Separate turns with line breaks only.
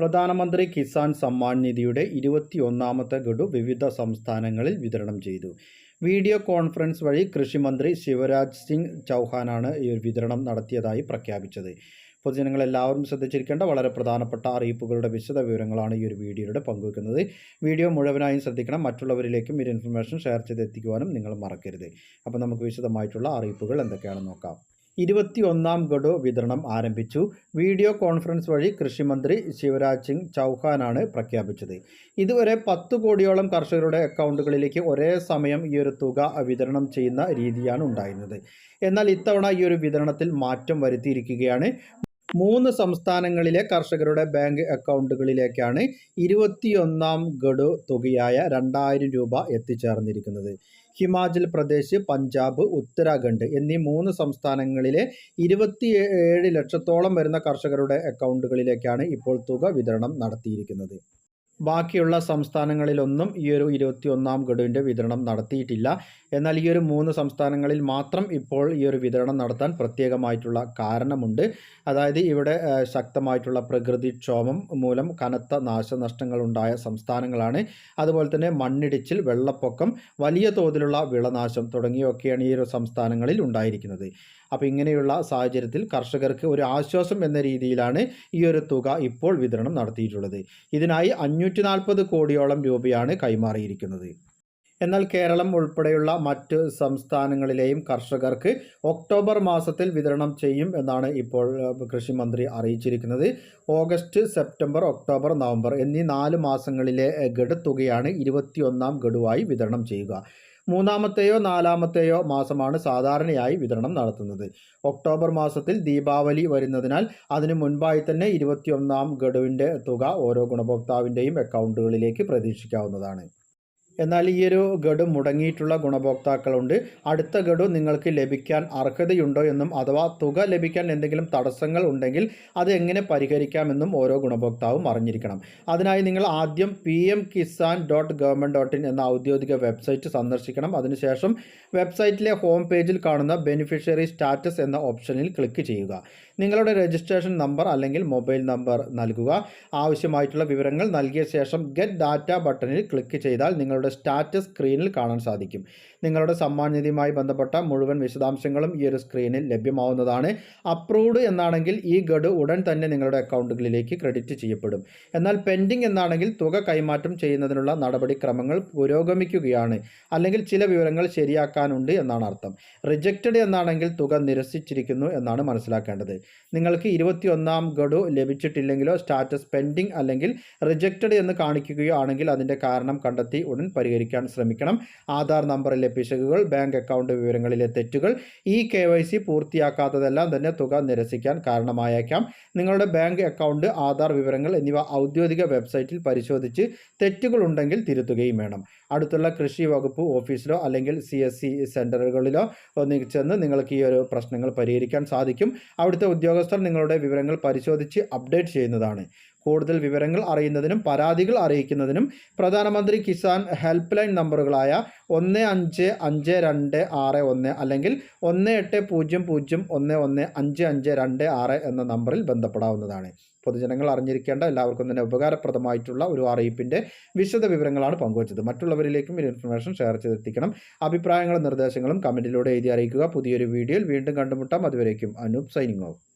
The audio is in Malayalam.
പ്രധാനമന്ത്രി കിസാൻ സമ്മാൻ നിധിയുടെ ഇരുപത്തിയൊന്നാമത്തെ ഗഡു വിവിധ സംസ്ഥാനങ്ങളിൽ വിതരണം ചെയ്തു. വീഡിയോ കോൺഫറൻസ് വഴി കൃഷിമന്ത്രി ശിവരാജ് സിംഗ് ചൗഹാനാണ് ഈ വിതരണം നടത്തിയതായി പ്രഖ്യാപിച്ചത്. പൊതുജനങ്ങൾ എല്ലാവരും ശ്രദ്ധിച്ചിരിക്കേണ്ട വളരെ പ്രധാനപ്പെട്ട അറിയിപ്പുകളുടെ വിശദ വിവരങ്ങളാണ് ഈ ഒരു വീഡിയോയുടെ പങ്കുവെക്കുന്നത്. വീഡിയോ മുഴുവനായും ശ്രദ്ധിക്കണം. മറ്റുള്ളവരിലേക്കും ഈ ഇൻഫർമേഷൻ ഷെയർ ചെയ്ത് എത്തിക്കുവാനും നിങ്ങൾ മറക്കരുത്. അപ്പോൾ നമുക്ക് വിശദമായിട്ടുള്ള അറിയിപ്പുകൾ എന്തൊക്കെയാണെന്ന് നോക്കാം. ഇരുപത്തി ഒന്നാം ഗഡു വിതരണം ആരംഭിച്ചു. വീഡിയോ കോൺഫറൻസ് വഴി കൃഷിമന്ത്രി ശിവരാജ് സിംഗ് ചൗഹാനാണ് പ്രഖ്യാപിച്ചത്. ഇതുവരെ പത്ത് കോടിയോളം കർഷകരുടെ അക്കൗണ്ടുകളിലേക്ക് ഒരേ സമയം ഈ ഒരു തുക വിതരണം ചെയ്യുന്ന രീതിയാണ് ഉണ്ടായിരുന്നത്. എന്നാൽ ഇത്തവണ ഈ ഒരു വിതരണത്തിൽ മാറ്റം വരുത്തിയിരിക്കുകയാണ്. മൂന്ന് സംസ്ഥാനങ്ങളിലെ കർഷകരുടെ ബാങ്ക് അക്കൗണ്ടുകളിലേക്കാണ് ഇരുപത്തിയൊന്നാം ഗഡു തുകയായ രണ്ടായിരം രൂപ എത്തിച്ചേർന്നിരിക്കുന്നത്. ഹിമാചൽ പ്രദേശ് പഞ്ചാബ് ഉത്തരാഖണ്ഡ് എന്നീ മൂന്ന് സംസ്ഥാനങ്ങളിലെ ഇരുപത്തി ഏഴ് ലക്ഷത്തോളം വരുന്ന കർഷകരുടെ അക്കൗണ്ടുകളിലേക്കാണ് ഇപ്പോൾ തുക വിതരണം നടത്തിയിരിക്കുന്നത്. ബാക്കിയുള്ള സംസ്ഥാനങ്ങളിലൊന്നും ഈ ഒരു ഇരുപത്തി ഒന്നാം ഗഡുവിന്റെ വിതരണം നടത്തിയിട്ടില്ല. എന്നാൽ ഈ ഒരു മൂന്ന് സംസ്ഥാനങ്ങളിൽ മാത്രം ഇപ്പോൾ ഈ ഒരു വിതരണം നടത്താൻ പ്രത്യേകമായിട്ടുള്ള കാരണമുണ്ട്. അതായത് ഇവിടെ ശക്തമായിട്ടുള്ള പ്രകൃതിക്ഷോഭം മൂലം കനത്ത നാശനഷ്ടങ്ങൾ ഉണ്ടായ സംസ്ഥാനങ്ങളാണ്. അതുപോലെ തന്നെ മണ്ണിടിച്ചിൽ വെള്ളപ്പൊക്കം വലിയ തോതിലുള്ള വിളനാശം തുടങ്ങിയൊക്കെയാണ് ഈ ഒരു സംസ്ഥാനങ്ങളിൽ ഉണ്ടായിരിക്കുന്നത്. അപ്പോൾ ഇങ്ങനെയുള്ള സാഹചര്യത്തിൽ കർഷകർക്ക് ഒരു ആശ്വാസം എന്ന രീതിയിലാണ് ഈ ഒരു തുക ഇപ്പോൾ വിതരണം നടത്തിയിട്ടുള്ളത്. ഇതിനായി അഞ്ഞൂറ്റി നാൽപ്പത് കോടിയോളം രൂപയാണ് കൈമാറിയിരിക്കുന്നത്. എന്നാൽ കേരളം ഉൾപ്പെടെയുള്ള മറ്റ് സംസ്ഥാനങ്ങളിലെയും കർഷകർക്ക് ഒക്ടോബർ മാസത്തിൽ വിതരണം ചെയ്യും എന്നാണ് ഇപ്പോൾ കൃഷിമന്ത്രി അറിയിച്ചിരിക്കുന്നത്. ഓഗസ്റ്റ് സെപ്റ്റംബർ ഒക്ടോബർ നവംബർ എന്നീ നാല് മാസങ്ങളിലെ ഗഡു തുകയാണ് ഇരുപത്തിയൊന്നാം ഗഡുവായി വിതരണം ചെയ്യുക. മൂന്നാമത്തെയോ നാലാമത്തെയോ മാസമാണ് സാധാരണയായി വിതരണം നടത്തുന്നത്. ഒക്ടോബർ മാസത്തിൽ ദീപാവലി വരുന്നതിനാൽ അതിനു മുൻപായി തന്നെ ഇരുപത്തിയൊന്നാം ഗഡുവിന്റെ തുക ഓരോ ഗുണഭോക്താവിന്റെയും അക്കൗണ്ടുകളിലേക്ക് പ്രതീക്ഷിക്കാവുന്നതാണ്. എന്നാൽ ഈ ഒരു ഗഡു മുടങ്ങിയിട്ടുള്ള ഗുണഭോക്താക്കളുണ്ട്. അടുത്ത ഗഡു നിങ്ങൾക്ക് ലഭിക്കാൻ അർഹതയുണ്ടോ എന്നും അഥവാ തുക ലഭിക്കാൻ എന്തെങ്കിലും തടസ്സങ്ങൾ ഉണ്ടെങ്കിൽ അത് എങ്ങനെ പരിഹരിക്കാമെന്നും ഓരോ ഗുണഭോക്താവും അറിഞ്ഞിരിക്കണം. അതിനായി നിങ്ങൾ ആദ്യം P M Kisan dot government dot in എന്ന ഔദ്യോഗിക വെബ്സൈറ്റ് സന്ദർശിക്കണം. അതിനുശേഷം വെബ്സൈറ്റിലെ ഹോം പേജിൽ കാണുന്ന ബെനിഫിഷ്യറി സ്റ്റാറ്റസ് എന്ന ഓപ്ഷനിൽ ക്ലിക്ക് ചെയ്യുക. നിങ്ങളുടെ രജിസ്ട്രേഷൻ നമ്പർ അല്ലെങ്കിൽ മൊബൈൽ നമ്പർ നൽകുക. ആവശ്യമായിട്ടുള്ള വിവരങ്ങൾ നൽകിയ ശേഷം ഗെറ്റ് ഡാറ്റ ബട്ടണിൽ ക്ലിക്ക് ചെയ്താൽ നിങ്ങളുടെ സ്റ്റാറ്റസ് സ്ക്രീനിൽ കാണാൻ സാധിക്കും. നിങ്ങളുടെ സമ്മാനനിധിയുമായി ബന്ധപ്പെട്ട മുഴുവൻ വിശദാംശങ്ങളും ഈ ഒരു സ്ക്രീനിൽ ലഭ്യമാവുന്നതാണ്. അപ്രൂവ്ഡ് എന്നാണെങ്കിൽ ഈ ഗഡു ഉടൻ തന്നെ നിങ്ങളുടെ അക്കൗണ്ടുകളിലേക്ക് ക്രെഡിറ്റ് ചെയ്യപ്പെടും. എന്നാൽ പെൻഡിംഗ് എന്നാണെങ്കിൽ തുക കൈമാറ്റം ചെയ്യുന്നതിനുള്ള നടപടിക്രമങ്ങൾ പുരോഗമിക്കുകയാണ്. അല്ലെങ്കിൽ ചില വിവരങ്ങൾ ശരിയാക്കാനുണ്ട് എന്നാണ് അർത്ഥം. റിജക്റ്റഡ് എന്നാണെങ്കിൽ തുക നിരസിച്ചിരിക്കുന്നു എന്നാണ് മനസ്സിലാക്കേണ്ടത്. നിങ്ങൾക്ക് ഇരുപത്തിയൊന്നാം ഗഡു ലഭിച്ചിട്ടില്ലെങ്കിലോ സ്റ്റാറ്റസ് പെൻഡിംഗ് അല്ലെങ്കിൽ റിജക്റ്റഡ് എന്ന് കാണിക്കുകയോ ആണെങ്കിൽ അതിന്റെ കാരണം കണ്ടെത്തി ഉടൻ പരിഹരിക്കാൻ ശ്രമിക്കണം. ആധാർ നമ്പറിലെ പിശകുകൾ ബാങ്ക് അക്കൗണ്ട് വിവരങ്ങളിലെ തെറ്റുകൾ ഈ കെ വൈ സി പൂർത്തിയാക്കാത്തതെല്ലാം തന്നെ തുക നിരസിക്കാൻ കാരണമായേക്കാം. നിങ്ങളുടെ ബാങ്ക് അക്കൗണ്ട് ആധാർ വിവരങ്ങൾ എന്നിവ ഔദ്യോഗിക വെബ്സൈറ്റിൽ പരിശോധിച്ച് തെറ്റുകൾ ഉണ്ടെങ്കിൽ തിരുത്തുകയും വേണം. അടുത്തുള്ള കൃഷി വകുപ്പ് ഓഫീസിലോ അല്ലെങ്കിൽ സി എസ് സി സെന്ററുകളിലോ ചെന്ന് നിങ്ങൾക്ക് ഈ ഒരു പ്രശ്നങ്ങൾ പരിഹരിക്കാൻ സാധിക്കും. അവിടുത്തെ ഉദ്യോഗസ്ഥർ നിങ്ങളുടെ വിവരങ്ങൾ പരിശോധിച്ച് അപ്ഡേറ്റ് ചെയ്യുന്നതാണ്. കൂടുതൽ വിവരങ്ങൾ അറിയുന്നതിനും പരാതികൾ അറിയിക്കുന്നതിനും പ്രധാനമന്ത്രി കിസാൻ ഹെൽപ്പ് ലൈൻ നമ്പറുകളായ ഒന്ന് അഞ്ച് അഞ്ച് രണ്ട് ആറ് ഒന്ന് അല്ലെങ്കിൽ ഒന്ന് എട്ട് പൂജ്യം പൂജ്യം ഒന്ന് ഒന്ന് അഞ്ച് അഞ്ച് രണ്ട് ആറ് എന്ന നമ്പറിൽ ബന്ധപ്പെടാവുന്നതാണ്. പൊതുജനങ്ങൾ അറിഞ്ഞിരിക്കേണ്ട എല്ലാവർക്കും തന്നെ ഉപകാരപ്രദമായിട്ടുള്ള ഒരു അറിയിപ്പിന്റെ വിശദ വിവരങ്ങളാണ് പങ്കുവച്ചത്. മറ്റുള്ളവരിലേക്കും ഈ ഇൻഫർമേഷൻ ഷെയർ ചെയ്തെത്തിക്കണം. അഭിപ്രായങ്ങളും നിർദ്ദേശങ്ങളും കമന്റിലൂടെ എഴുതി അറിയിക്കുക. പുതിയൊരു വീഡിയോയിൽ വീണ്ടും കണ്ടുമുട്ടാം. അതുവരേക്കും അനൂപ് സൈനിങ് ഓഫ്.